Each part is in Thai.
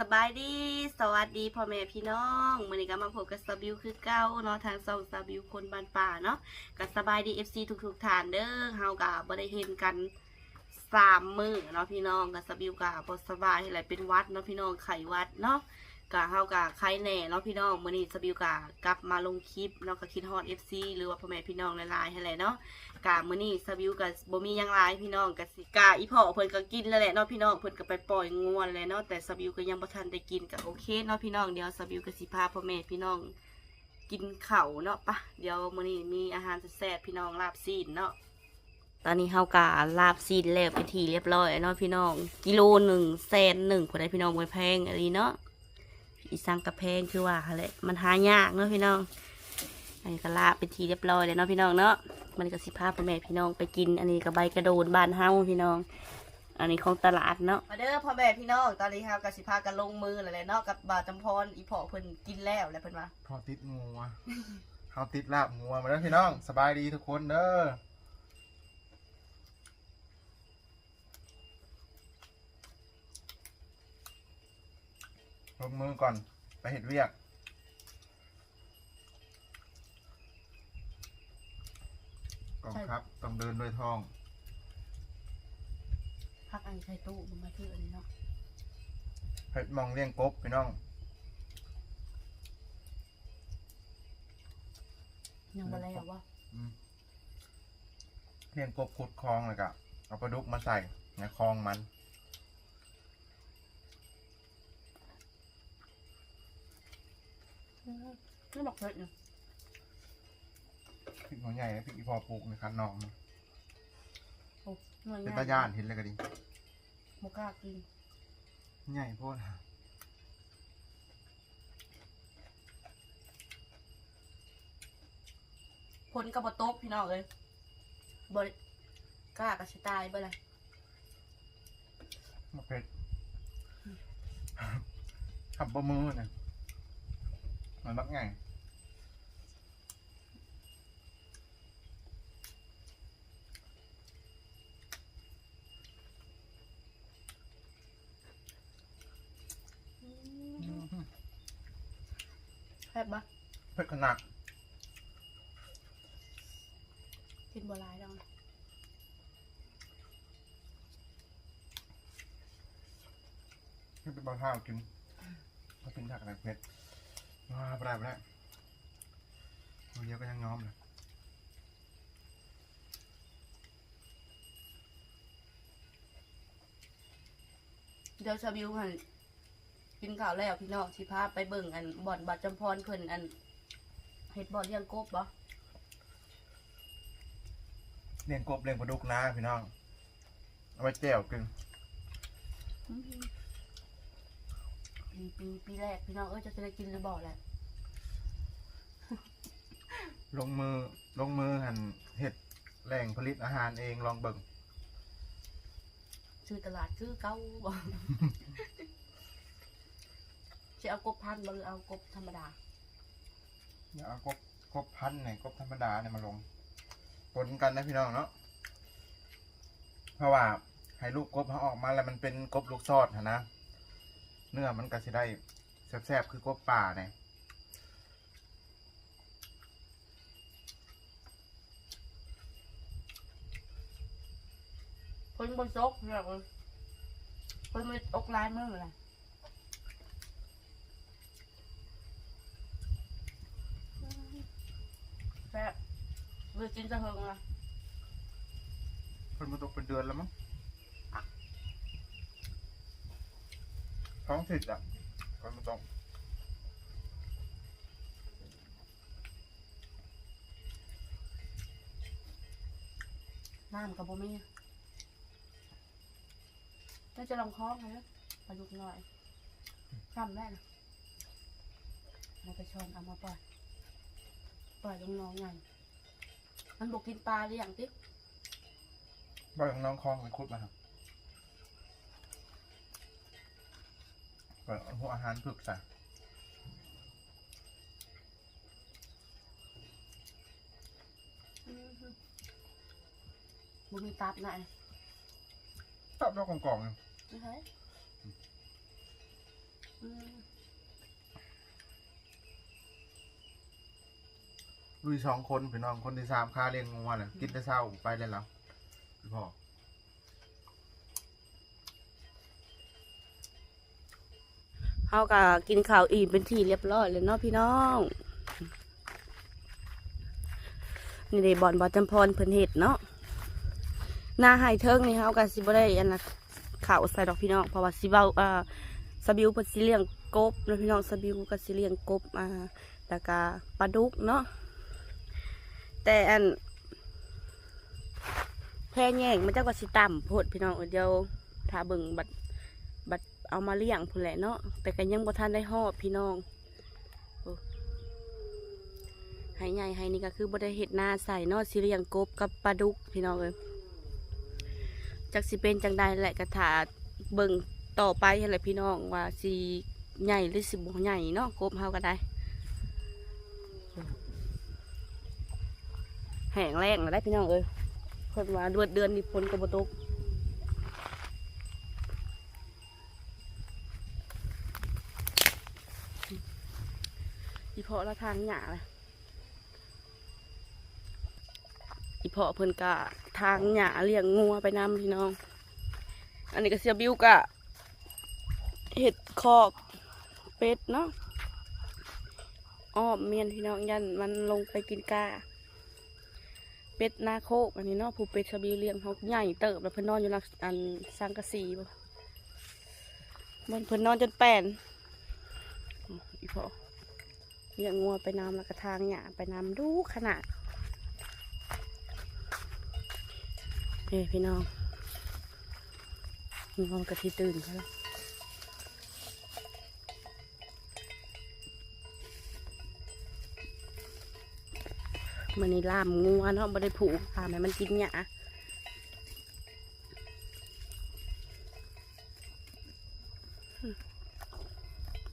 สบายดี สวัสดีพ่อแม่พี่น้องมื้อนี้ก็มาพบกับสบิวคือเก้าเนาะทางซองสบิวคนบ้านป่าเนาะก็สบายดีเอฟซีทุกๆฐานเด้อเฮากับ่ได้เห็นกัน สามมื้อเนาะพี่น้องก็สบิวก็บ่สบายอะไรเป็นวัดเนาะพี่น้องไขวัดเนาะก็เฮาก็ไข้แน่เนาะพี่น้องมื้อนี้สบิวก็กลับมาลงคลิปเนาะก็คิดฮอด FC หรือว่าพ่อแม่พี่น้องหลายๆให้แหละเนาะกะมื้อนี้สบิวกับบ่มีหยังหลายพี่น้องกะสิกะอีพ่อเพิ่นก็กินแล้วแหละเนาะพี่น้องเพิ่นก็ไปปล่อยงัวแล้วแหละเนาะแต่สบิวก็ยังบ่ทันได้กินก็โอเคเนาะพี่น้องเดี๋ยวสบิวก็สิพาพ่อแม่พี่น้องกินข้าวเนาะปะเดี๋ยวมื้อนี้มีอาหารแซ่บพี่น้องลาบซีนเนาะ ตอนนี้เฮากะลาบซีนแล้วไปนทีเรียบร้อยเนาะพี่น้อง กิโลหนึ่งแสนหนึ่งผู้ใดพี่น้องบ่แพงอะไรเนาะอีสังกะแพงคือว่าหั่นแหละมันหายากเนาะพี่น้องอันนี้ก็ลาบเป็นทีเรียบร้อยเลยเนาะพี่น้องเนาะมันก็สิพาพ่อแม่พี่น้องไปกิน อันนี้ก็ใบกระโดนบ้านเฮาพี่น้อง อันนี้ของตลาดเนาะมาเด้อพ่อแม่พี่น้องตอนนี้ครับก็สิพากันลงมือแล้วแหละเนาะกับบาจำพรอีพ่อเพิ่นกินแล้วแหละเพิ่นว่าพอติดงัวเขาติดลาบงัวมาแล้วพี่น้องสบายดีทุกคนเด้อ ลงมือก่อนไปเห็ดเวียก กองครับต้องเดินด้วยท้อง พักอันใส่ตู้มันมาที่อันนี้เนาะเห็ดมองเลี้ยงกบพี่น้องยังบ่แล้วว่าอืมเลี้ยงกบขุดคลองเลยกะเอาปลาดุกมาใส่ในคลองมัน ไม่บอกเลยเนี่ยพริกหัวใหญ่พริกอีพอปลูกในคันนองนะโอ้หน่วยเป็นงาตานย่านเห็นเลยก็ดีบ่กล้ากินใหญ่โพดผลกับบตกพี่น้องเลยบ่ได้กล้ากับสิตายบ่ล่ะมาเป็ดขับบะมือเนี่ยมันบักไง แซ่บบ่เผ็ดขนาดกินบ่หลายดอกไม่เป็นบะข้าวกินก็เป็นผักอะไรเผ็ดว้าไปได้ไปได้เราเยอะก็ยังง้อมเลยเดี๋ยวชาบิวหัน กินข้าวแล้วพี่น้องสิพาไปเบิ่งอันบ่อนบัตรจำพรเพิ่นอันเฮ็ดบ่อนเลี้ยงกบบ่เลี้ยงกบเลี้ยงปลาดุกนะพี่น้อง เอาไว้แจ่วกินปีปีปีแรกพี่น้องเอ้ยจะจะได้กินหรือบ่แหละลงมือลงมือหั่นเห็ดแหล่งผลิตอาหารเองลองเบิ่งชื่อตลาดคือเก้าบ่ จะเอากบพันธุ์บ่หรือเอากบธรรมดาอย่าเอากบกบพันธุ์เนี่ยกบธรรมดาเนี่ยมาลงปนกันนะพี่น้องเนาะเพราะว่าให้ลูกกบเขาออกมาแล้วมันเป็นกบลูกซอดหั้นนะเนื้อมันก็จะได้แซ่บๆคือกบป่าเนี่ยเพิ่นบ่ซกพี่น้องเอ้ยเพิ่นบ่อกลายมือล่ะแซ่บ เลือกินจะเฮิงล่ะเพิ่นมาตกเป็นเดือนแล้วมั้งท้องสิทธิ์อะเพิ่นมาตกน้ำกับบ่มีน่าจะลองคล้องนะปลาดุกหน่อยทำได้นะเอาไปช้อนเอามาปล่อยปล่อยลงน้องไง มันบอกกินปลาหรือยังติ๊กบ่อยของน้องคลองไปคุดมาครับเปิดหัวอาหารผึกใส่บ่มีตับไหนตับรอกกล่องๆอยู่ไม่ใช่อืม ลุยสองคนพี่น้องคนที่สามค่าเลี้ยงงัวน่ะกินแต่เช้าไปเลยแล้วพี่พ่อเฮาก็กินข้าวอิ่มเป็นที่เรียบร้อยเลยเนาะพี่น้อง นี่เดบอนบอจำพรเพิ่นเห็ดเนาะหน้าไฮเทิงนี่เฮาก็สิบได้อันนะข้าวใส่ดอกพี่น้องเพราะว่าสิเว้าอ่าสบิวเพิ่นสิเลี้ยงกบนะพี่น้องสบิวก็สิเลี้ยงกบอ่าแล้วก็ปลาดุกเนาะ แต่อันแพร่แย่งมันเจักว่าสิต่ำโพดพี่น้องเดี๋ยวถ้าเบิ่งบัดบัดเอามาเลี้ยงพุ่นแหละเนาะแต่ก็ยังบ่ทันได้ฮอบพี่น้องโอ้ให้ใหญ่ให้นี่ก็คือบ่ได้เฮ็ดนาใส่นาะสิเลียงกบกับปลาดุกพี่น้องเอ้ยจักสิเป็นจังใดแหละก็ถ้าเบิ่งต่อไปหั่นแหละพี่น้องว่าสิใหญ่หรือสิบ่ใหญ่เนาะกบเฮาก็ได้ แห้งแรงแล้วได้พี่น้องเอ้ยเพิ่นว่าเดือนเดือนนี่ฝนก็บ่ตกอีเพาะละทางหญ้าเลยอีเพาะเพิ่นกะทางหญ้าเลี้ยงงัวไปนำพี่น้อง อันนี้ก็เสียบิวกะเห็ดคอกเป็ดเนาะอ้อมเมียนพี่น้องยันมันลงไปกินกา เป็ดนาโคอันนี้เนาะผู้เป็ดชาบีเลี้ยงเขาใหญ่เติบแล้วเพิ่นนอนอยู่หลักอันสังกะสีบ่มันเพิ่นนอนจนแป้นอีพอเลี้ยงงัวไปน้ำแล้วก็ทางหญ้าไปน้ำดูขนาดเฮ้พี่น้องงัวกะทิตื่นใช่ไหม มันนี่ล่ามงัวเนาะไม่ได้ผูกลามให้มันกินหญ้า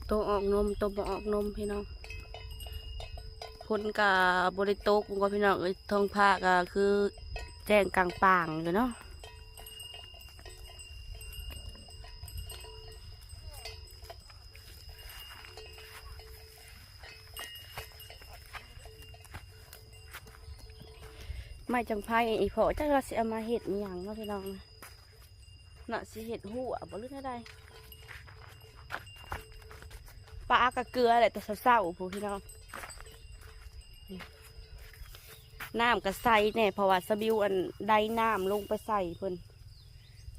ตัวออกนมตัวบ่ออกนมพี่น้องพ้นกับบริโตกก็พี่น้องเอ้ยทองผ้าก็คือแจ้งกลางป่างอยู่เนาะ ไม่จังไพ่อีพอจักเราสิเอามาเห็ดมีอย่างเนาะพี่น้องนะน่ะสิเห็ดหัวบ่รู้ได้ปลากับเกลือแหละแต่เศร้าๆพูพี่น้องน้ำก็ใส่แน่เพราะว่าสบิวอันได้น้ำลงไปใส่เพิ่น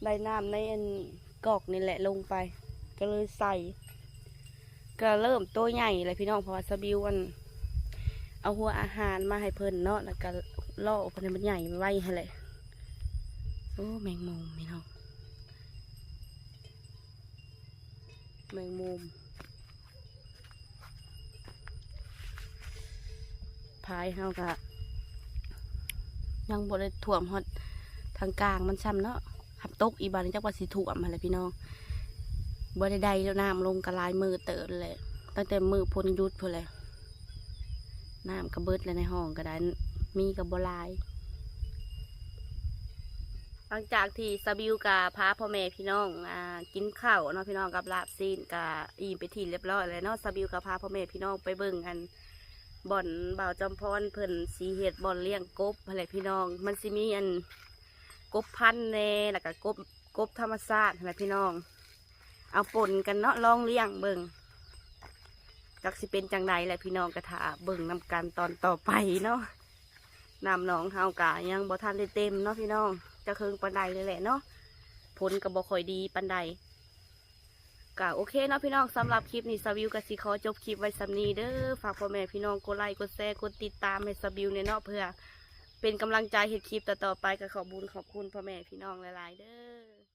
ได้น้ำในอันกอกนี่แหละลงไป ก็เลยใส่ก็เริ่มตัวใหญ่เลยพี่น้องเพราะว่าสบิวอัน เอาหัวอาหารมาให้เพิ่นเนาะแล้วก็ ล่อพิ่นมันใหญ่ไว้เลยโอ้แมงมุมพี่น้องแมงมุมพายเฮากะยังบ่ได้ถ่วมฮอดทางกลางมันซ้ำเนาะขับตกอีบานจักว่าสิถ่วมอะไรพี่น้องบ่ได้ใดแล้วน้ำลงกระลายมือเติร์เลยตั้งแต่มือพ้นยุดพุ่นเลยน้ำกระเบิดเลยในห้องก็ได้ มีกับบลาย หลังจากที่สบิวกับพาพ่อแม่พี่น้องอ่ากินข้าวเนาะพี่น้องกับลาบซีนกับอีมไปทีเรียบร้อยแล้วเนาะสบิวกับพาพ่อแม่พี่น้องไปเบิ่งกันบ่อนบ่าวจำพรเพิ่นสีเห็ดบ่อนเลี้ยงกบอะไรพี่น้อง มันสิมีอันกบพันธุ์แน่แล้วก็กบกบธรรมชาติอะไรพี่น้อง เอาปนกันเนาะลองเลี้ยงเบิ่งจักสิเป็นจังใดแหละพี่น้องกระถาเบิ่งนำกันตอนต่อไปเนาะ นำน้องเฮากะยังบ่ทันได้เต็มเนาะพี่น้องจะเคิงปันใดเลยแหละเนาะผลก็บบ่ค่อยดีปันใดก็โอเคเนาะพี่น้องสำหรับคลิปนี้สวิวกับสิคอจบคลิปไว้สำนีเด้อฝากพ่อแม่พี่น้องกดไลค์กดแชร์กดติดตามให้สวิวในเนาะเพื่อ เป็นกำลังใจเห็ดคลิปต่อๆไปก็ขอบุญขอบคุณพ่อแม่พี่น้องหลายๆเด้อ